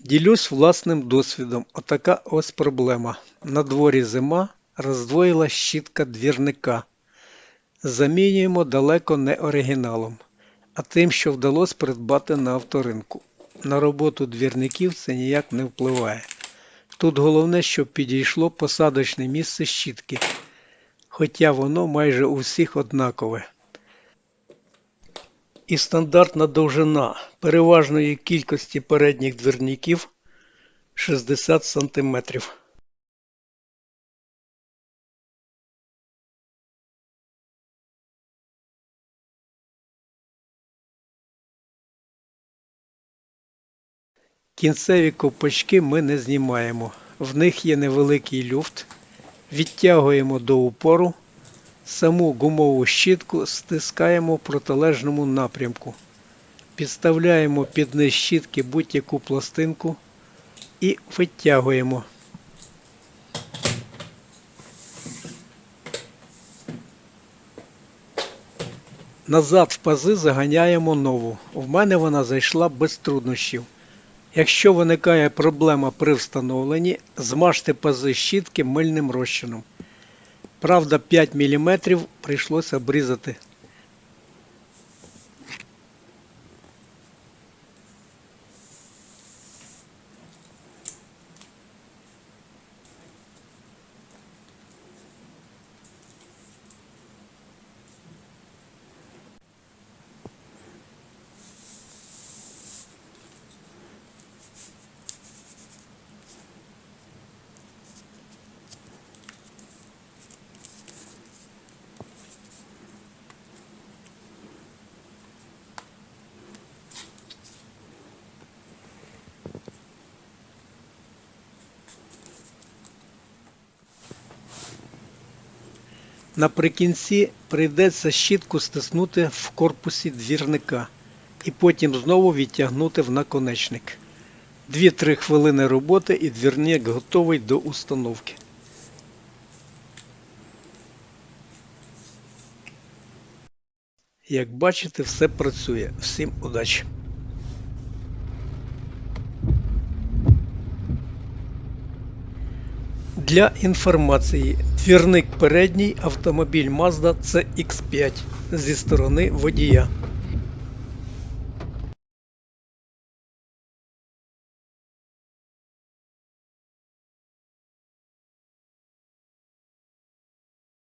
Ділюсь власним досвідом. Отака ось проблема. На дворі зима, роздвоїла щітка двірника. Замінюємо далеко не оригіналом, а тим, що вдалося придбати на авторинку. На роботу двірників це ніяк не впливає. Тут головне, щоб підійшло посадочне місце щітки, хоча воно майже у всіх однакове. І стандартна довжина переважної кількості передніх двірників 60 см. Кінцеві ковпачки ми не знімаємо. В них є невеликий люфт. Відтягуємо до упору. Саму гумову щітку стискаємо в протилежному напрямку. Підставляємо під низ щітки будь-яку пластинку і витягуємо. Назад в пази заганяємо нову. В мене вона зайшла без труднощів. Якщо виникає проблема при встановленні, змажте пази щітки мильним розчином. Правда, 5 мм прийшлося обрізати. Наприкінці прийдеться щітку стиснути в корпусі двірника і потім знову відтягнути в наконечник. 2-3 хвилини роботи і двірник готовий до установки. Як бачите, все працює. Всім удачі! Для інформації, двірник передній автомобіль Mazda CX5 зі сторони водія.